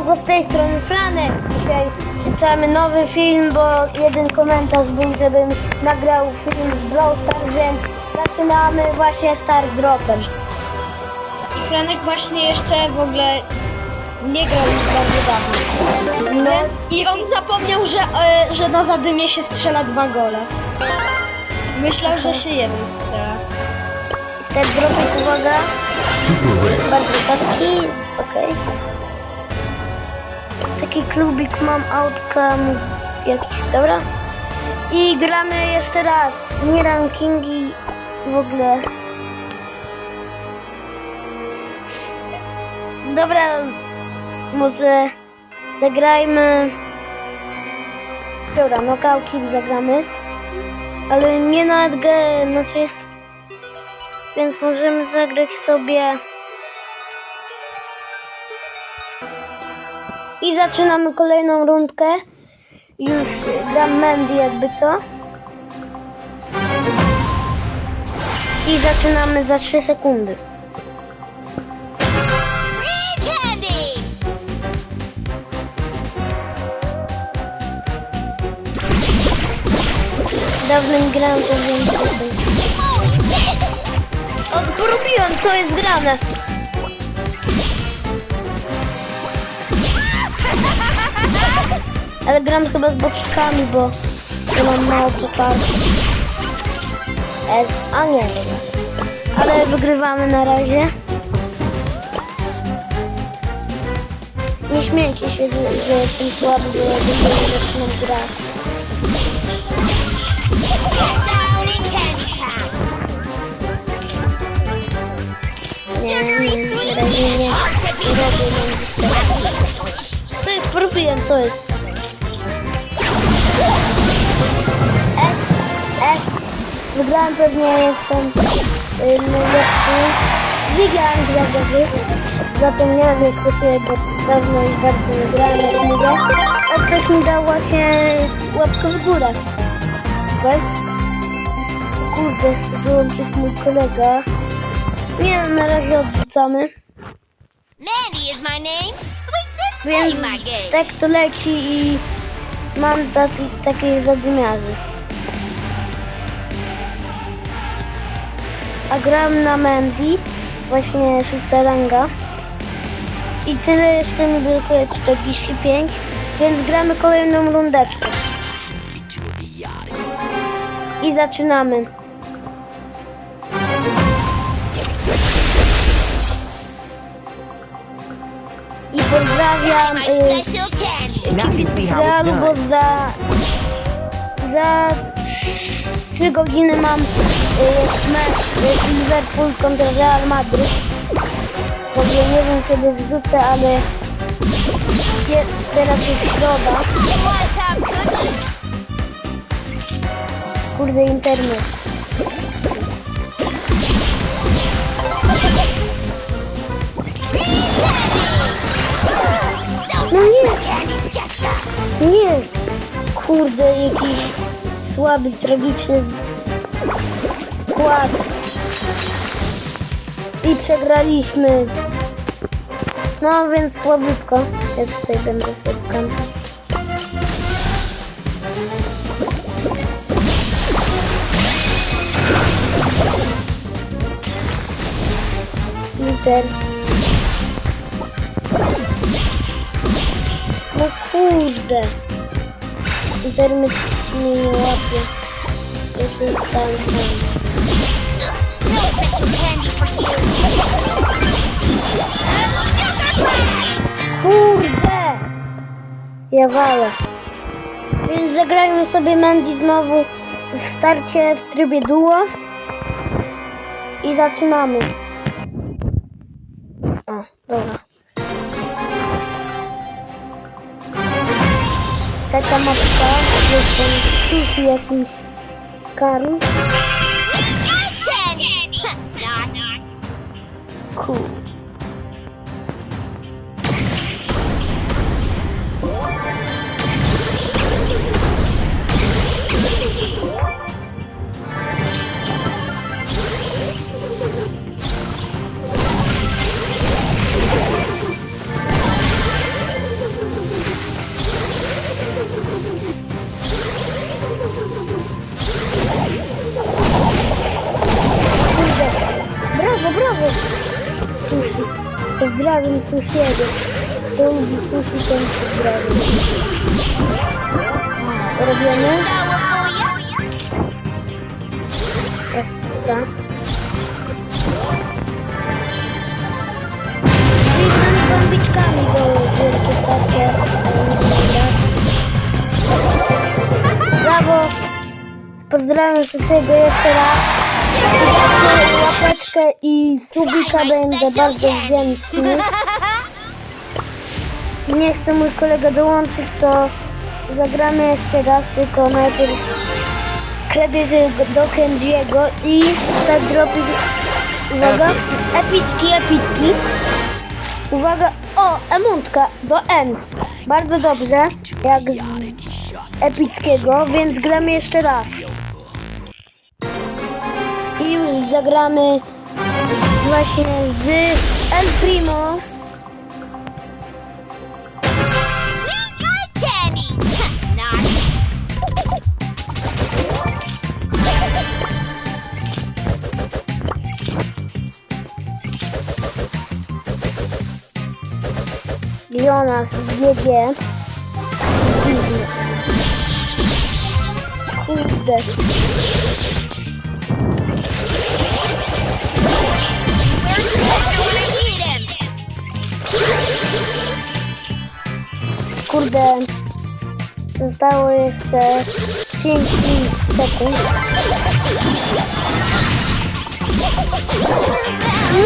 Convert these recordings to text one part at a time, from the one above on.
Siemanko, z tej strony Franek. Dzisiaj wrzucamy nowy film, bo jeden komentarz był, żebym nagrał film z Brawl Stars, więc zaczynamy właśnie Star Dropem. Franek właśnie jeszcze w ogóle nie grał już bardzo dawno. No, I on zapomniał, że, e, że na zadymie się strzela dwa gole. Myślał, że się jeden strzela. Star Dropek, uwaga. Bardzo taki, okej. Taki klubik mam, outcome jakiś, dobra. I gramy jeszcze raz, nie rankingi w ogóle. Dobra, może zagrajmy. Dobra, nokauki zagramy. Ale nie na ADG, znaczy... Więc możemy zagrać sobie. I zaczynamy kolejną rundkę. Już gram Mandy jakby co. I zaczynamy za 3 sekundy. Dawno nie grałem, to wiem co to jest. O, porobiłem, co jest grane. Ale gram chyba z boczkami, bo mam mało poparcia. E, a nie, dobra. Ale wygrywamy na razie. Nie śmiejcie się, że, że jestem słaby, bo ja zaczynam grać. Down in candy town! Nie, Sugary nie, nie, sweet na razie nie. ought to be Robię mam Co jest? Porobiłem, co jest? S, S. Wygrałem pewnie, jestem y, najlepszy. Widziałem dwa gry. Zapomniałem jak to się, dawno już bardzo nie grałem, jak mówię. A ktoś mi dał właśnie łapkę w górę. Super. Kurde, chce dołączyć mój kolega. Nie, na razie odrzucamy. Mandy is my name. Sweetness my game. tak to leci i mam taki, takie zadymiarzy. A gram na Mandy, właśnie szósta. I tyle jeszcze mi brakuje 45, więc gramy kolejną rundeczkę. I zaczynamy. I pozdrawiam y. Now you see how it's Realu, bo done. za, za 3 godziny mam y, mecz y, Liverpool kontra Real Madryt. Także nie wiem kiedy wrzucę, ale je, teraz jest środa. Kurde internet. No nie, nie. Kurde jakiś słaby, tragiczny skład. I przegraliśmy. No więc słabutko. Ja tutaj będę kampić. Liter. Kurde. Liter mnie nie łapie. Jeszcze zostałem sam. No special candy for you. Sugar blast! Kurde! Ja walę. Więc zagrajmy sobie Mandy znowu w starcie w trybie duo. I zaczynamy. O, dobra. Taka mapka, jest ten sushi jakiś Karl. Pozdrawiam sąsiedy. Kto lubi sushi, ten pozdrawiam. I z tymi bombiczkami, bo wielkie takie. Brawo! Pozdrawiam wszystkiego jeszcze raz. Łapeczkę i subika będę bardzo wdzięczny. Nie chce mój kolega dołączyć, to zagramy jeszcze raz, tylko najpierw kredyty do Kenjiego i tak dropi... Uwaga, epicki, epicki. Uwaga, o, emontka do N. Bardzo dobrze, jak z epickiego, więc gramy jeszcze raz. I już zagramy właśnie z El Primo. Jonas. Dziwnie. Kurde. Kurde. Zostało jeszcze 5 sekund.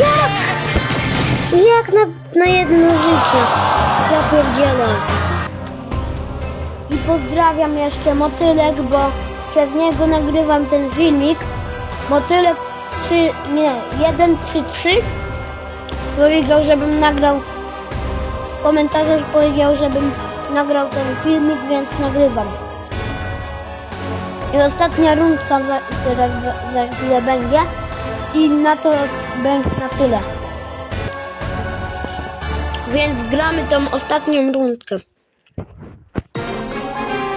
Jak? Jak na, na jedno życie? Ja pierdzielę. I pozdrawiam jeszcze Motylek, bo przez niego nagrywam ten filmik. Motylek 3, nie, 1, 3, 3 powiedział, żebym nagrał w powiedział, żebym nagrał ten filmik, więc nagrywam. I ostatnia rundka za, teraz za, za chwilę będzie i na to będzie na tyle. Więc gramy tą ostatnią rundkę.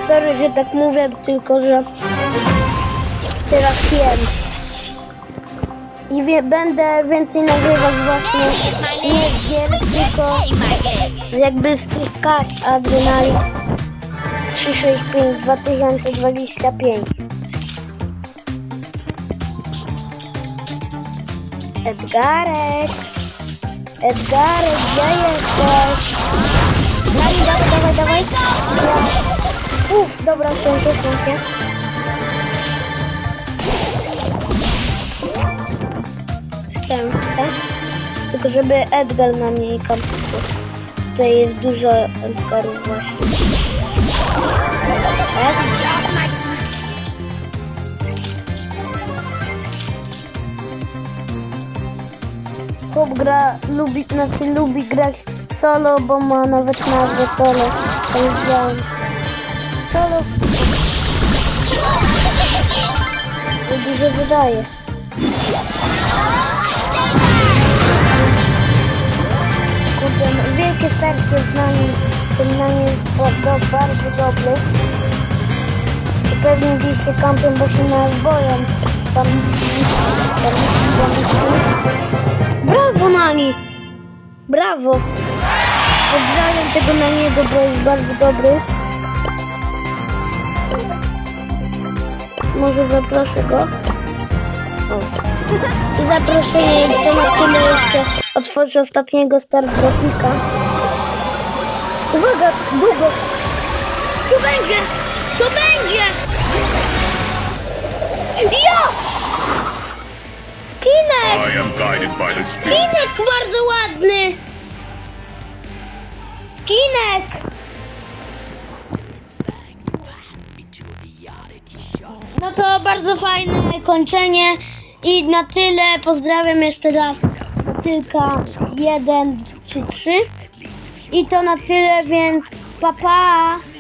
Sorry, że tak mówię, tylko że teraz jem. I wie, będę więcej nagrywać właśnie nie gier, tylko jakby z tych kart Adrenalin 365 2025. Edgarek! Edgarek, gdzie jesteś? Dawaj, dawaj, dawaj, dawaj. Ja. Uf, dobra, święcie, święcie. Szczęście. Tylko żeby Edgar na mnie kampił. Tutaj jest dużo Edgarów właśnie. Ed- Chłop gra, lubi, znaczy lubi grać solo, bo ma nawet nazwę solo. To już widziałem. Solo. To dużo wydaje. No, wielkie serce z nami, tym nami jest bardzo, bardzo dobry. I pewnie gdzieś się kampią, bo się nas boją. Tam, tam, tam, Brawo Nani! Brawo! Pozdrawiam tego na niego, bo jest bardzo dobry. Może zaproszę go? O. I zaproszenie jeszcze na chwilę jeszcze otworzę ostatniego Star Tropica. Uwaga, długo! Co będzie? Co będzie? Ja! Skinek! I am guided by the. Skinek bardzo ładny! Skinek! No to bardzo fajne kończenie i na tyle pozdrawiam jeszcze raz tylko 1, 3, 3 i to na tyle, więc pa pa!